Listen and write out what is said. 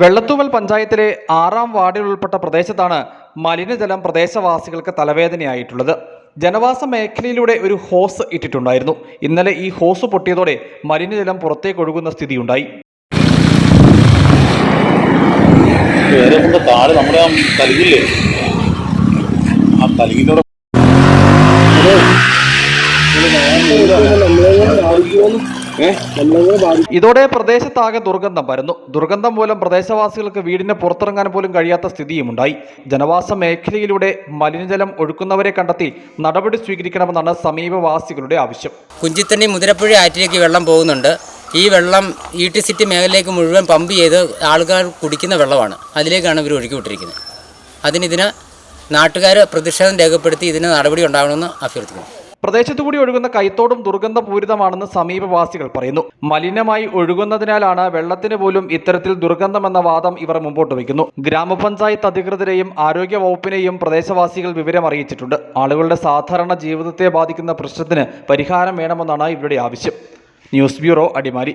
വെള്ളത്തൂവൽ പഞ്ചായത്തിലെ ആറാം വാർഡിൽ ഉൾപ്പെട്ട പ്രദേശത്താണ് മലിനജലം പ്രദേശവാസികൾക്ക് തലവേദനയായിട്ടുള്ളത്. ജനവാസ മേഖലയിലൂടെ ഒരു ഹോസ് ഇട്ടിട്ടുണ്ടായിരുന്നു. ഇന്നലെ ഈ ഹോസ് പൊട്ടിയതോടെ മലിനജലം പുറത്തേക്ക് ഒഴുകുന്ന സ്ഥിതിയുണ്ടായി. താഴെ നമ്മുടെ ആ ഇതോടെ പ്രദേശത്താകെ ദുർഗന്ധം വരുന്നു ദുർഗന്ധം മൂലം പ്രദേശവാസികൾക്ക് വീടിന് പുറത്തിറങ്ങാൻ പോലും കഴിയാത്ത സ്ഥിതിയുമുണ്ടായി. ജനവാസ മേഖലയിലൂടെ മലിനജലം ഒഴുക്കുന്നവരെ കണ്ടെത്തി നടപടി സ്വീകരിക്കണമെന്നാണ് സമീപവാസികളുടെ ആവശ്യം. കുഞ്ചിത്തണ്ണി മുതിരപ്പുഴ ആറ്റിലേക്ക് വെള്ളം പോകുന്നുണ്ട്. ഈ വെള്ളം ഇ ടി സിറ്റി മേഖലയിലേക്ക് മുഴുവൻ പമ്പ് ചെയ്ത് ആളുകൾ കുടിക്കുന്ന വെള്ളമാണ്. അതിലേക്കാണ് ഇവർ ഒഴുക്കിവിട്ടിരിക്കുന്നത്. അതിനിതിന് നാട്ടുകാർ പ്രതിഷേധം രേഖപ്പെടുത്തി ഇതിന് നടപടി ഉണ്ടാകണമെന്ന് അഭ്യർത്ഥിക്കുന്നു. പ്രദേശത്തുകൂടി ഒഴുകുന്ന കൈത്തോടും ദുർഗന്ധപൂരിതമാണെന്ന് സമീപവാസികൾ പറയുന്നു. മലിനമായി ഒഴുകുന്നതിനാലാണ് വെള്ളത്തിന് പോലും ഇത്തരത്തിൽ ദുർഗന്ധമെന്ന വാദം ഇവർ മുമ്പോട്ട് വയ്ക്കുന്നു. ഗ്രാമപഞ്ചായത്ത് അധികൃതരെയും ആരോഗ്യ വകുപ്പിനെയും പ്രദേശവാസികൾ വിവരം അറിയിച്ചിട്ടുണ്ട്. ആളുകളുടെ സാധാരണ ജീവിതത്തെ ബാധിക്കുന്ന പ്രശ്നത്തിന് പരിഹാരം വേണമെന്നാണ് ഇവരുടെ ആവശ്യം. News bureau Adimali.